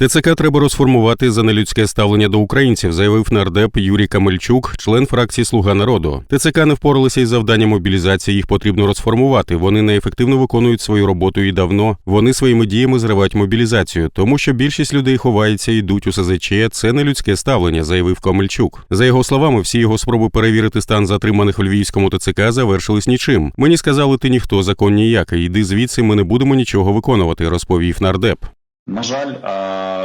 ТЦК треба розформувати за нелюдське ставлення до українців, заявив нардеп Юрій Камельчук, член фракції Слуга народу. ТЦК не впоралися із завданням мобілізації. Їх потрібно розформувати. Вони неефективно виконують свою роботу і давно. Вони своїми діями зривають мобілізацію, тому що більшість людей ховається йдуть у СЗЧ. Це не людське ставлення, заявив Камельчук. За його словами, всі його спроби перевірити стан затриманих у львівському ТЦК завершились нічим. Мені сказали, ти ніхто, закон ніякий. Йди звідси, ми не будемо нічого виконувати, розповів нардеп. На жаль,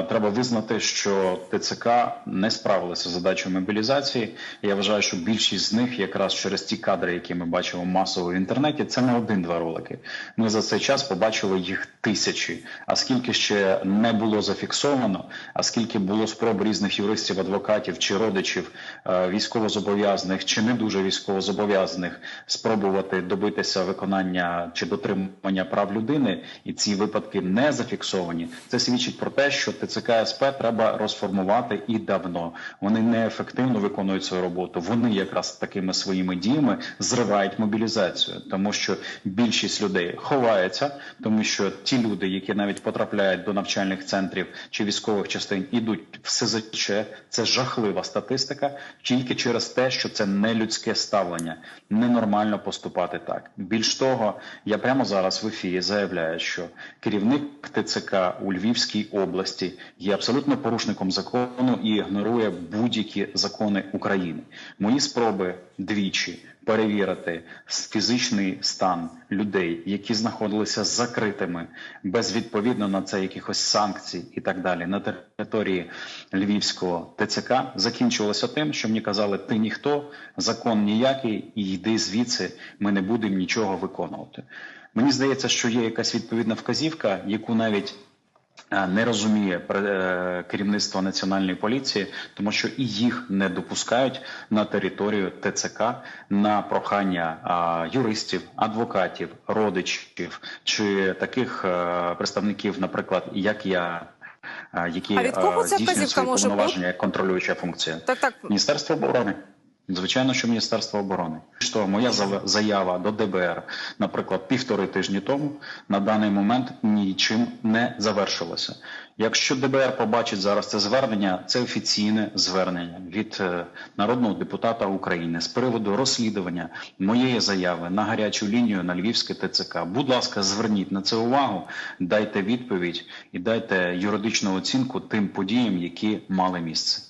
треба визнати, що ТЦК не справилися з задачою мобілізації. Я вважаю, що більшість з них, якраз через ті кадри, які ми бачимо масово в інтернеті, це не один-два ролики. Ми за цей час побачили їх тисячі. А скільки ще не було зафіксовано, а скільки було спроб різних юристів, адвокатів чи родичів військовозобов'язаних чи не дуже військовозобов'язаних спробувати добитися виконання чи дотримання прав людини, і ці випадки не зафіксовані. Свідчить про те, що ТЦК СП треба розформувати і давно. Вони неефективно виконують свою роботу. Вони якраз такими своїми діями зривають мобілізацію, тому що більшість людей ховається, тому що ті люди, які навіть потрапляють до навчальних центрів чи військових частин, ідуть в СЗЧ. Це жахлива статистика, тільки через те, що це не людське ставлення, ненормально поступати так. Більш того, я прямо зараз в ефірі заявляю, що керівник ТЦК у Львівській області є абсолютно порушником закону і ігнорує будь-які закони України. Мої спроби двічі перевірити фізичний стан людей, які знаходилися закритими, без відповідно на це якихось санкцій і так далі на території Львівського ТЦК закінчувалося тим, що мені казали: ти ніхто, закон ніякий, і йди звідси, ми не будемо нічого виконувати. Мені здається, що є якась відповідна вказівка, яку навіть не розуміє е, керівництво національної поліції, тому що і їх не допускають на територію ТЦК на прохання юристів, адвокатів, родичів чи таких е, представників, наприклад, як я. е, Які А від кого е, ця вказівка свої може повноваження як контролююча функція? Так, так. Міністерство оборони. Звичайно, що Міністерство оборони. Що моя заява до ДБР, наприклад, півтори тижні тому, на даний момент нічим не завершилася. Якщо ДБР побачить зараз це звернення, це офіційне звернення від е, народного депутата України з приводу розслідування моєї заяви на гарячу лінію на Львівське ТЦК. Будь ласка, зверніть на це увагу, дайте відповідь і дайте юридичну оцінку тим подіям, які мали місце.